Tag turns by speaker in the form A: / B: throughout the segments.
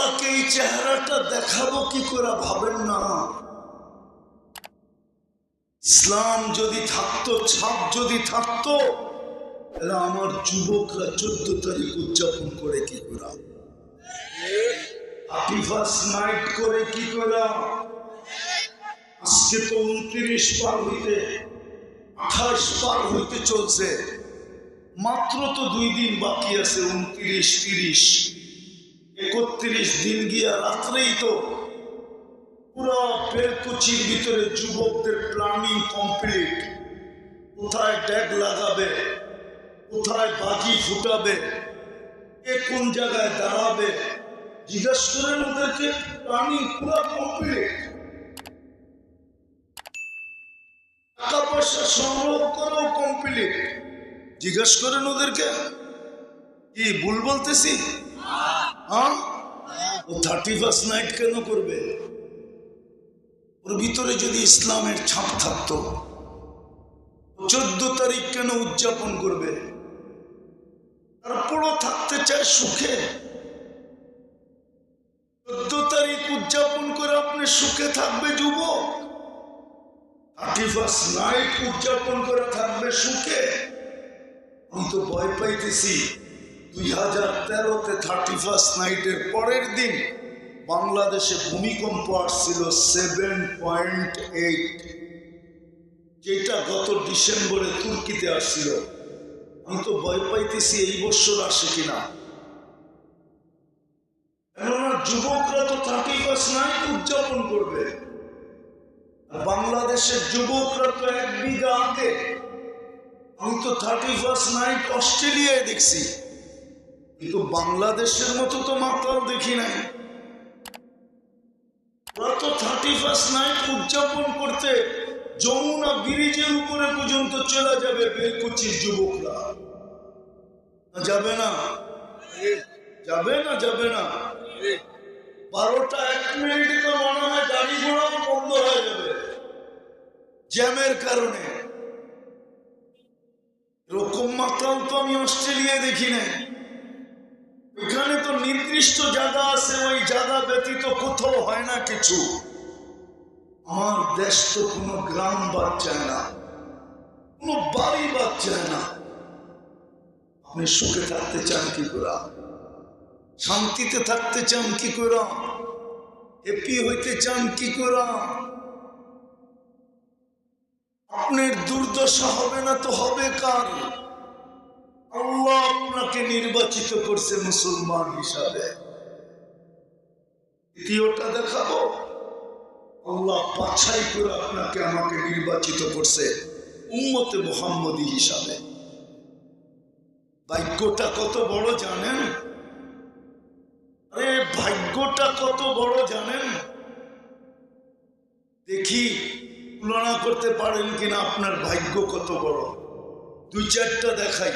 A: আল্লাহকে এই চেহারাটা দেখাবো কি করে ভাবেন না? ইসলাম যদি থাকতো, ছাপ যদি থাকতো, তাহলে আমার যুবকরা চোদ্দ তারিখ উদযাপন করে কি করা? নাইট করে কি করা? আজকে তো উনত্রিশ পার হইতে, আঠাশ পার হইতে চলছে। মাত্র তো দুই দিন বাকি আছে, উনত্রিশ, তিরিশ। একত্রিশ দিন গিয়া রাত্রেই তো পুরো বেলকুচির ভিতরে যুবকদের প্ল্যানিং কমপ্লিট কোথায় ট্যাগ লাগাবে? কোথায় বাজি ফুটাবে? কে কোন জায়গায় দাঁড়াবে? জিজ্ঞেস করেন ওদেরকে প্ল্যানিং পুরো কমপ্লিট টাকা পয়সা সংগ্রহ করেও কমপ্লিট জিজ্ঞেস করেন ওদেরকে কি ভুল বলতেছি? হ্যাঁ? কেন করবে? ওর ভিতরে যদি ইসলামের ছাপ থাকতো, চোদ্দ তারিখ কেন উদযাপন করবে? তারপরও থাকতে চায় সুখে। চোদ্দ তারিখ উদযাপন করে আপনি সুখে থাকবে যুবক? থার্টি ফার্স্ট নাইট উদযাপন করে থাকবে সুখে? আমি তো ভয় পাইতেছি। দুই হাজার তেরোতে থার্টি ফার্স্ট নাইটের পরের দিন বাংলাদেশে ভূমিকম্প আসছিল সেভেন পয়েন্ট এইট যেটা গত ডিসেম্বরে তুর্কিতে আসছিল। আমি তো ভয় পাইতেছি এই বছর আসে কিনা। কেননা যুবকরা তো থার্টি ফার্স্ট নাইট উদযাপন করবে। বাংলাদেশের যুবকরা তো এক বিঘা আগে আমি তো থার্টি ফার্স্ট নাইট অস্ট্রেলিয়ায় দেখছি। কিন্তু বাংলাদেশের মতো তো মাতাল দেখি নাই। ওরা তো থার্টি ফার্স্ট নাইট উদযাপন করতে যমুনা ব্রিজের উপরে পর্যন্ত চলে যাবে বেলকুচির যুবকরা। যাবে না? যাবে না যাবে না? বারোটা এক মিনিটে তো মনে হয় গাড়ি ঘোড়াও বন্ধ হয়ে যাবে। জ্যামের কারণে। এরকম মাতাল তো আমি অস্ট্রেলিয়ায় দেখি নাই। এখানে তো নির্দিষ্ট জায়গা আছে, ওই জায়গা ব্যতীত কোথাও হয় না কিছু। আমার দেশ তো কোনো গ্রাম বাদ চায় না, কোনো বাড়ি বাদ চায় না। আপনি সুখে থাকতে চান কি করে? শান্তিতে থাকতে চান কি করে? হ্যাপি হইতে চান কি করে? আপনার দুর্দশা হবে না তো হবে কার? আল্লাহ আপনাকে নির্বাচিত করছে মুসলমান হিসাবে। দ্বিতীয়টা দেখাবো। আল্লাহ বাছাই করে আপনাকে আমাকে নির্বাচিত করছে উম্মতে মোহাম্মদী হিসাবে। ভাগ্যটা কত বড় জানেন? আরে, ভাগ্যটা কত বড় জানেন? দেখি, তুলনা করতে পারেন কিনা আপনার ভাগ্য কত বড়। দুই চারটা দেখাই।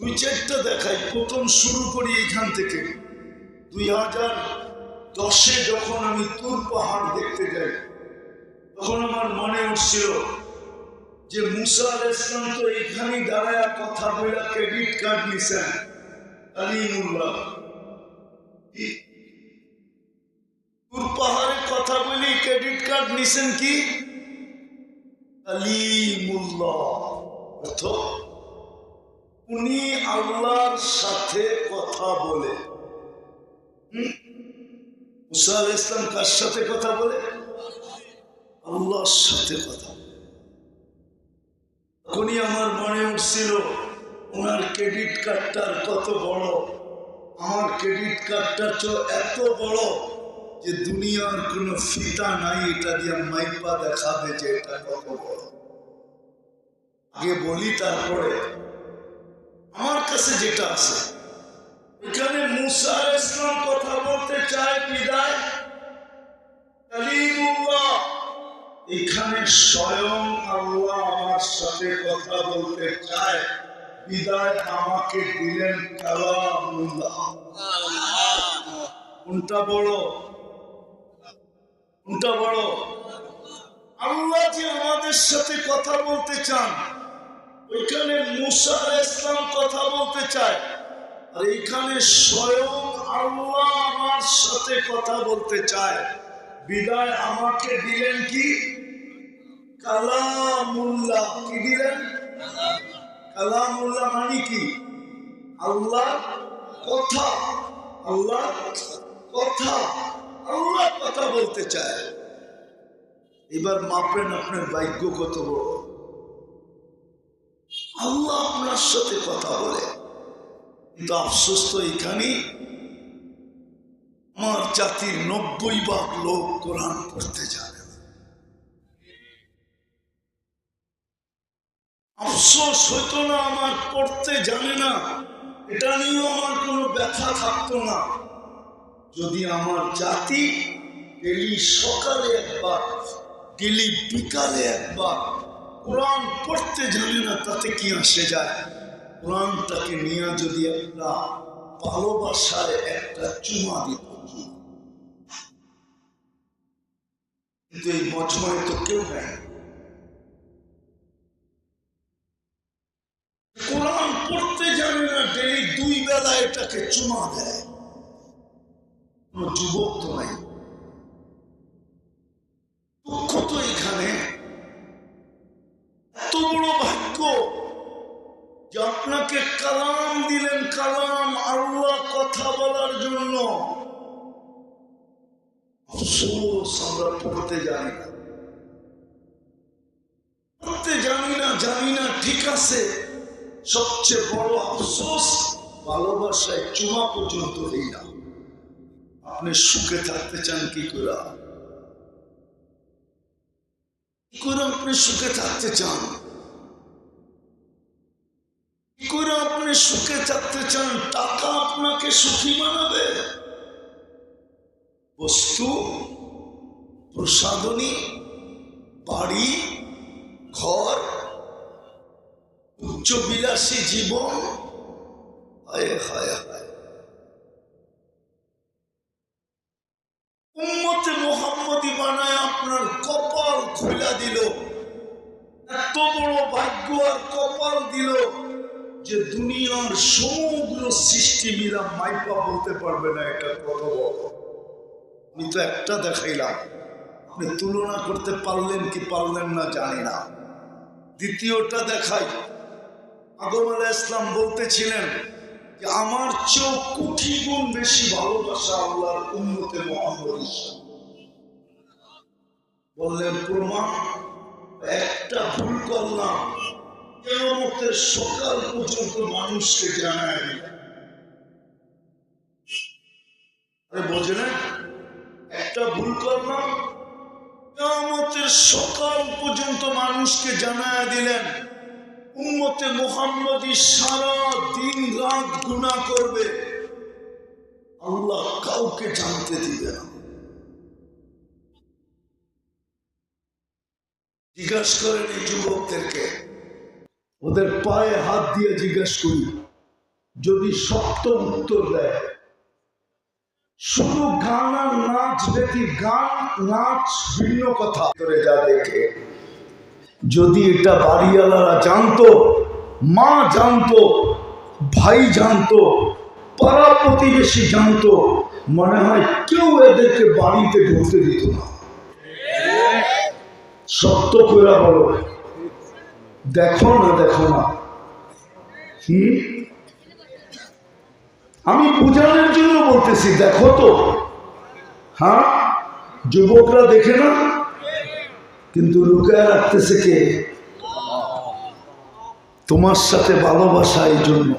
A: দুই চারটা দেখাই, প্রথম শুরু করি এখান থেকে। দুই হাজার দশে যখন আমি তুর পাহাড় দেখতে যাই, তখন আমার মনে উঠছিল যে মুসা ইসলাম তো এখানে দাঁড়ায় কথা বলে ক্রেডিট কার্ড নিছেন, আলিমুল্লাহ। তুর পাহাড়ে কথা বলি ক্রেডিট কার্ড নিছেন কি? আলিমুল্লাহ। অর্থ? উনি আল্লাহর সাথে কথা বলে? মুসা ইসলাম কার সাথে কথা বলে আল্লাহর সাথে কথা। তখনই আমার মনে উঠছিল, ওনার ক্রেডিট কার্ডটার কত বড় আমার ক্রেডিট কার্ডটা তো এত বড় যে দুনিয়ার কোনো ফিতা নাই, এটা দিয়ে মাইপা দেখাবে যে এটা কত বড় আগে বলি, তারপরে আমার কাছে যেটা আছে, এখানে মুসা ইসলাম কথা বলতে চায় বিদায়। এখানে স্বয়ং আল্লাহ আমার সাথে কথা বলতে চায়, বিদায় আমাকে দিলেন কালামুল্লাহ। কোনটা বড়? কোনটা বড়? আল্লাহ যে আমাদের সাথে কথা বলতে চান ওইখানে মুসা ইসলাম কথা বলতে চায়। আর এইখানে স্বয়ং আল্লাহ আমার সাথে কথা বলতে চায়। বিদায় আমাকে দিলেন কি? কালামুল্লাহ। কি দিলেন? কালামুল্লাহ মানে কি? আল্লাহ কথা। আল্লাহ কথা। আল্লাহ কথা বলতে চায়। এবার মাপেন আপনার ভাগ্য কত বড়। আল্লাহ আপনার সাথে কথা বলে। কিন্তু আফসোস তো এখানেই। আমার জাতির নব্বই ভাগ লোক কোরআন পড়তে জানে আফসোস হইতো না, আমার পড়তে জানে না। এটা নিয়েও আমার কোনো ব্যথা থাকতো না। যদি আমার জাতি ডেলি সকালে একবার, ডেলি বিকালে একবার কোরআন পড়তে জানে না, তাতে কি আসে যায়? কোরআনটাকে নিয়ে যদি একটা ভালোবাসায় একটা চুমা দিত। কিন্তু এই মজমায় তো কেউ নেয় কোরআন পড়তে জানে না ডেলি দুই বেলা এটাকে চুমা দেয়। যুবক তো নাই। আপনাকে কালাম দিলেন, কালাম আল্লাহ কথা বলার জন্য। আমরা পড়তে জানি না। জানি না ঠিক আছে। সবচেয়ে বড় আফসোস, ভালোবাসায় চুমা পর্যন্ত এই না। আপনি সুখে থাকতে চান কি করে? কি করে আপনি সুখে থাকতে চান কি আপনি সুখে থাকতে চান টাকা আপনাকে সুখী বানাবে বস্তু, প্রসাদনী, বাড়ি, ঘর উচ্চ বিলাসী জীবন, হায় হায় হায়। দুনিয়ার সমগ্র সৃষ্টি মিলা মাইপা বলতে পারবে না এটা কত আমি তো একটা দেখাইলাম। আপনি তুলনা করতে পারলেন কি পারলেন না জানি না। দ্বিতীয়টা দেখাই। আলাহ ইসলাম বলতেছিলেন যে, আমার চেয়েও কোটি গুণ বেশি ভালোবাসা আল্লাহর উন্নতে মোহাম্মদ বললেন, প্রমাণ, একটা ভুল করলাম কেমতের সকাল পর্যন্ত মানুষকে জানায়। বোঝে না? একটা ভুল করলাম কেমতের সকাল পর্যন্ত মানুষকে জানায় দিলেন, উম্মতে মোহাম্মদী সারা দিন রাত গুণা করবে। আল্লাহ কাউকে জানতে দিবে না। জিজ্ঞাসা করেন এই যুবকদেরকে ওদের পায়ে হাত দিয়ে জিজ্ঞাসা করি, যদি সত্য উত্তর দেয়। শুধু গান আর নাচ দেখি, গান, নাচ ভিন্ন কথা। করে যা দেখে, যদি এটা বাড়িওয়ালারা জানতো, মা জানতো, ভাই জানতো, পাড়া প্রতিবেশী জানতো, মনে হয় কেউ এদেরকে বাড়িতে ঢুকতে দিত না। সত্য করে বলো। দেখো না দেখো না। আমি পূজানের জন্য বলতেছি, দেখো তো। হ্যাঁ? যুবকরা দেখে না? কিন্তু লুকায় রাখতেছে কে? তোমার সাথে ভালোবাসা এই জন্য।